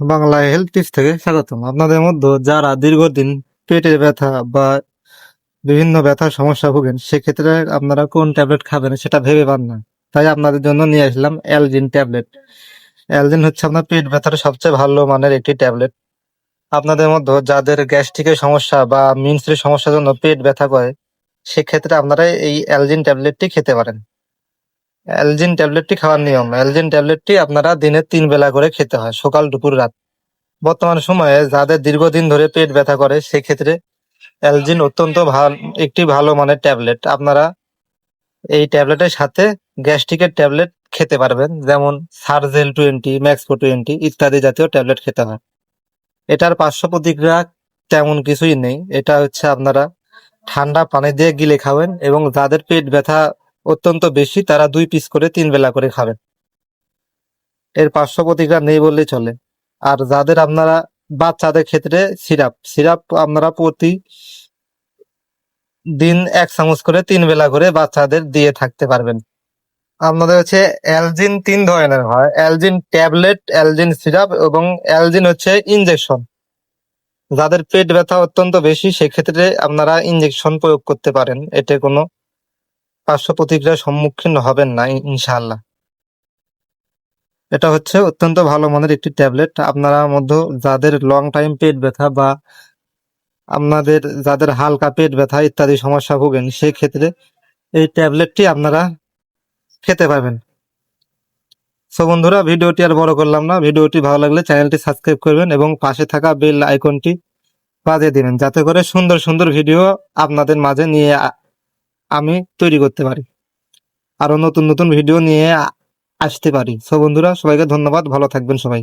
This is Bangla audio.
বাংলা হেলথ টিপস থেকে স্বাগতম। আপনাদের মধ্যে যারা দীর্ঘদিন পেটের ব্যথা বা বিভিন্ন ব্যথার সমস্যা ভোগেন, সেক্ষেত্রে আপনারা কোন ট্যাবলেট খাবেন সেটা ভেবে পান না। তাই আপনাদের জন্য নিয়ে আসলাম অ্যালজিন ট্যাবলেট অ্যালজিন হচ্ছে আপনার পেট ব্যথার সবচেয়ে ভালো মানের একটি ট্যাবলেট আপনাদের মধ্যে যাদের গ্যাস্ট্রিকের সমস্যা বা মিনসের সমস্যার জন্য পেট ব্যথা করে, সেক্ষেত্রে আপনারা এই অ্যালজিন ট্যাবলেটটি খেতে পারেন। অ্যালজিন ট্যাবলেটটি খাওয়ার নিয়ম। অ্যালজিন ট্যাবলেটটি আপনারা দিনে তিন বেলা করে খেতে হয়, সকাল, দুপুর, রাত। বর্তমান সময়ে যাদের দীর্ঘদিন ধরে পেট ব্যথা করে, সেক্ষেত্রে অ্যালজিন অত্যন্ত ভালো, একটি ভালো মানের ট্যাবলেট। আপনারা এই ট্যাবলেটের সাথে গ্যাস্ট্রিকের ট্যাবলেট খেতে পারবেন, যেমন সার্জেল টোয়েন্টি ম্যাক্সপো টোয়েন্টি ইত্যাদি জাতীয় ট্যাবলেট খেতে হয়। এটার পার্শ্ব প্রতিক্রিয়া তেমন কিছুই নেই। এটা হচ্ছে আপনারা ঠান্ডা পানি দিয়ে গিলে খাবেন এবং যাদের পেট ব্যথা অত্যন্ত বেশি, তারা দুই পিস করে তিন বেলা করে খাবেন এর পার্শ্ব প্রতিক্রিয়া নেই বললেই চলে। আর যাদের আপনারা, বাচ্চাদের ক্ষেত্রে সিরাপ সিরাপ আপনারা প্রতি দিন এক চামচ করে তিন বেলা করে বাচ্চাদের দিয়ে থাকতে পারবেন। আপনাদের হচ্ছে অ্যালজিন তিন ধরনের হয়। অ্যালজিন ট্যাবলেট, অ্যালজিন সিরাপ এবং অ্যালজিন হচ্ছে ইনজেকশন। যাদের পেট ব্যথা অত্যন্ত বেশি, সেক্ষেত্রে আপনারা ইনজেকশন প্রয়োগ করতে পারেন। এতে কোনো পার্শ্ব প্রতিক্রিয়ার সম্মুখীন হবেন না ইনশাআল্লাহ। এটা হচ্ছে অত্যন্ত ভালো মানের একটি ট্যাবলেট। আপনারা মধ্যে যাদের লং টাইম পেট ব্যথা বা আপনাদের যাদের হালকা পেট ব্যথা ইত্যাদি সমস্যা ভোগেন সেই ক্ষেত্রে এই ট্যাবলেটটি আপনারা খেতে পারবেন। সো বন্ধুরা, ভিডিওটি আর বড় করলাম না। ভিডিওটি ভালো লাগলে চ্যানেলটি সাবস্ক্রাইব করবেন এবং পাশে থাকা বেল আইকনটি বাজিয়ে দিবেন, যাতে করে সুন্দর সুন্দর ভিডিও আপনাদের মাঝে নিয়ে আমি তৈরি করতে পারি। আরও নতুন নতুন ভিডিও নিয়ে আসতে পারি। সো বন্ধুরা, সবাইকে ধন্যবাদ। ভালো থাকবেন সবাই।